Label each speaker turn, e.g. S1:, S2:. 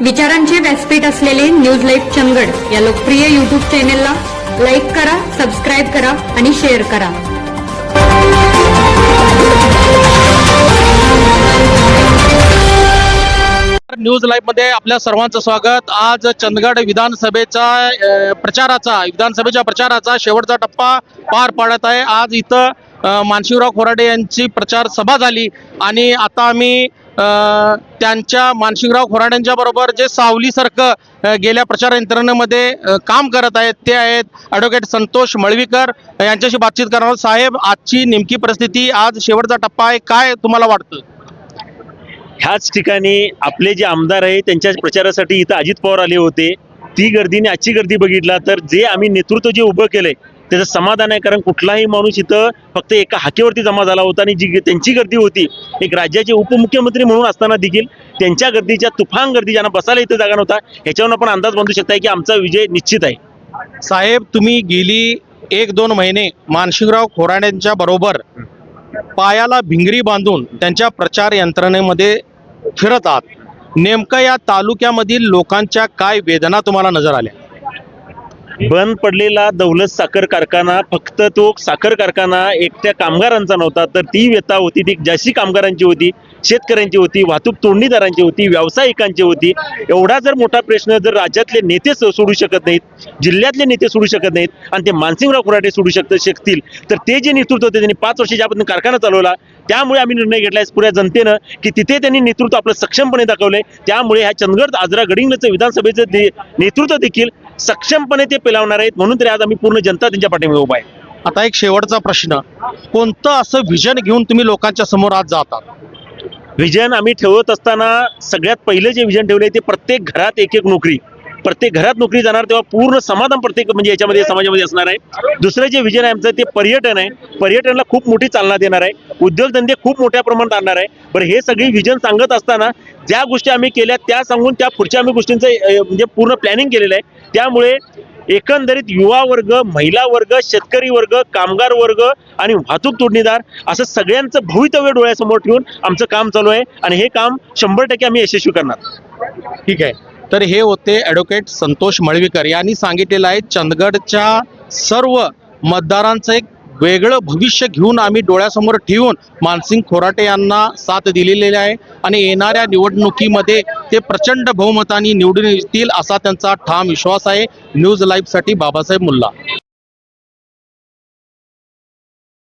S1: विचारांचे व्यासपीठ असलेले न्यूज लाईव्ह चंदगड या लोकप्रिय युट्यूब चॅनेलला लाईक करा सबस्क्राईब करा आणि शेअर करा.
S2: न्यूज लाईव्हमध्ये आपल्या सर्वांचं स्वागत. आज चंदगड विधानसभेचा अ, प्रचाराचा विधानसभेच्या प्रचाराचा शेवटचा टप्पा पार पाडत आहे. आज इथं अ, मानशिवराव खोराडे यांची प्रचार सभा झाली आणि आता आम्ही त्यांच्या मानसिंगराव खोराड्यांच्या बरोबर जे सावलीसारखं गेल्या प्रचार यंत्रणेमध्ये काम करत आहेत ते आहेत ॲडव्होकेट संतोष मळवीकर. यांच्याशी बातचीत करणार साहेब आजची नेमकी परिस्थिती आज शेवटचा टप्पा आहे. काय तुम्हाला वाटतं?
S3: ह्याच ठिकाणी आपले जे आमदार आहे त्यांच्या प्रचारासाठी इथं अजित पवार आले होते. ती गर्दीने आजची गर्दी बघितला तर जे आम्ही नेतृत्व जे उभं केलंय त्याचं समाधान आहे कारण कुठलाही माणूस इथं फक्त एका हाकेवरती जमा झाला होता आणि जी त्यांची गर्दी होती एक राज्याचे उपमुख्यमंत्री म्हणून असताना देखील त्यांच्या गर्दीच्या तुफान गर्दी ज्यांना बसायला इथं जागा नव्हता ह्याच्यावरून आपण अंदाज बांधू शकताय की आमचा विजय निश्चित आहे.
S2: साहेब तुम्ही गेली एक दोन महिने मानसिंगराव खोराड्यांच्या बरोबर पायाला भिंगरी बांधून त्यांच्या प्रचार यंत्रणेमध्ये फिरत आहात. नेमकं या तालुक्यामधील लोकांच्या काय वेदना तुम्हाला नजर आल्या?
S3: बंद पडलेला दौलत साखर कारखाना फक्त तो साखर कारखाना एकट्या कामगारांचा नव्हता तर ती व्यथा होती ती जाशी कामगारांची होती शेतकऱ्यांची होती वाहतूक तोडणीदारांची होती व्यावसायिकांची होती एवढा जर मोठा प्रश्न जर राज्यातले नेते स- सोडू शकत नाहीत जिल्ह्यातले नेते सोडू शकत नाहीत आणि ते मानसिंगराव कुराडे सोडू शकत शकतील तर ते जे नेतृत्व होते त्यांनी पाच वर्ष ज्यापासून कारखाना चालवला त्यामुळे आम्ही निर्णय घेतलाय पुऱ्या जनतेनं की तिथे त्यांनी नेतृत्व आपलं सक्षमपणे दाखवलंय त्यामुळे ह्या चंदगड आजरा गडिंगलचं विधानसभेचं दे- नेतृत्व देखील सक्षमपणे ते पेलावणार आहेत. म्हणून तरी आज आम्ही पूर्ण जनता त्यांच्या पाठीमागे उभा आहे.
S2: आता एक शेवटचा प्रश्न. कोणतं असं विजन घेऊन तुम्ही लोकांच्या समोर आज जातात?
S3: विजन आम्ही ठेवत असताना सगळ्यात पहिलं जे विजन ठेवलंय ते प्रत्येक घरात एक एक नोकरी. प्रत्येक घरात नोकरी जाणार तेव्हा पूर्ण समाधान प्रत्येक म्हणजे याच्यामध्ये समाजामध्ये असणार आहे. दुसरं जे विजन आहे आमचं ते पर्यटन आहे. पर्यटनाला खूप मोठी चालना देणार आहे. उद्योगधंदे खूप मोठ्या प्रमाणात आणणार आहे. बरं हे सगळी विजन सांगत असताना ज्या गोष्टी आम्ही केल्या त्या सांगून त्या पुढच्या आम्ही गोष्टींचं म्हणजे पूर्ण प्लॅनिंग केलेलं आहे. त्यामुळे एकंदरीत युवा वर्ग महिला वर्ग शेतकरी वर्ग कामगार वर्ग आणि वाहतूक तोडणीदार असं सगळ्यांचं भवितव्य डोळ्यासमोर ठेवून आमचं काम चालू आहे. आणि हे काम शंभर टक्के आम्ही यशस्वी करणार.
S2: ठीक आहे? तर हे होते ॲडव्होकेट संतोष मळवीकर. यांनी सांगितलेलं आहे चंदगडच्या सर्व मतदारांचं एक वेगळं भविष्य घेऊन आम्ही डोळ्यासमोर ठेवून मानसिंग खोराटे यांना साथ दिलेली आहे. आणि येणाऱ्या निवडणुकीमध्ये ते प्रचंड बहुमताने निवडून येतील असा त्यांचा ठाम विश्वास आहे. न्यूज लाईव्हसाठी बाबासाहेब मुल्ला.